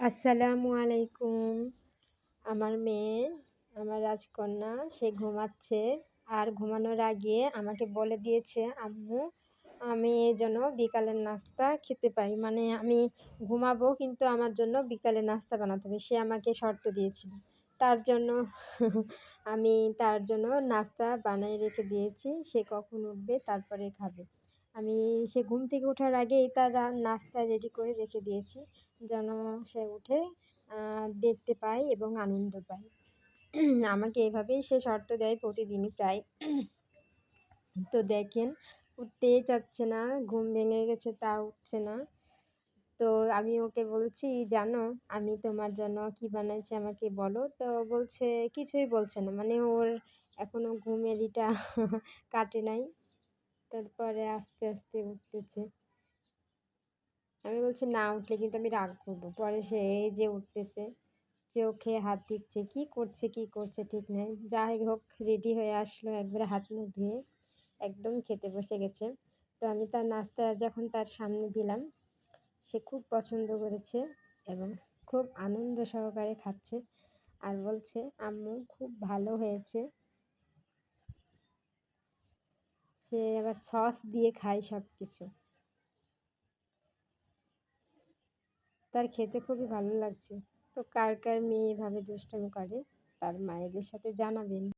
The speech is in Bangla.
আসসালামু আলাইকুম। আমার মেয়ে, আমার রাজকন্যা, সে ঘুমাচ্ছে। আর ঘুমানোর আগে আমাকে বলে দিয়েছে, আম্মু, আমি এই জন্য বিকালের নাস্তা খেতে পাই। মানে আমি ঘুমাবো, কিন্তু আমার জন্য বিকালে নাস্তা বানাতে হবে। সে আমাকে শর্ত দিয়েছিল। তার জন্য আমি তার জন্য নাস্তা বানিয়ে রেখে দিয়েছি। সে কখন উঠবে, তারপরে খাবে। আমি সে ঘুম থেকে ওঠার আগেই তার নাস্তা রেডি করে রেখে দিয়েছি। যেন সে উঠে দেখতে পায় এবং আনন্দ পায়। আমাকে এভাবেই সে শর্ত দেয় প্রতিদিনই প্রায়। তো দেখেন, উঠতেই চাচ্ছে না, ঘুম ভেঙে গেছে তা উঠছে না। তো আমি ওকে বলছি, জানো, আমি তোমার জন্য কি বানাইছি আমাকে বলো। তো বলছে, কিছুই বলছে না। মানে ওর এখনও ঘুমের ইটা কাটে নাই। তারপরে আস্তে আস্তে উঠতেছে। আমি বলছি, না উঠলে কিন্তু আমি রাগ করব। পরে সে এই যে উঠতেছে, চোখে হাত দিচ্ছে, কি করছে কি করছে, ঠিক নাই। যাই হোক রেডি হয়ে আসলো একবারে হাত মুখ ধুয়ে, একদম খেতে বসে গেছে। তো আমি তার নাস্তা যখন তার সামনে দিলাম, সে খুব পছন্দ করেছে এবং খুব আনন্দ সহকারে খাচ্ছে। আর বলছে, আম্মু, খুব ভালো হয়েছে। সে আবার সস দিয়ে খায় সব কিছু তার খেতে খুবই ভালো লাগছে। তো কার কার মেয়ে এভাবে দুষ্টুমি করে, তার মায়েদের সাথে জানাবেন।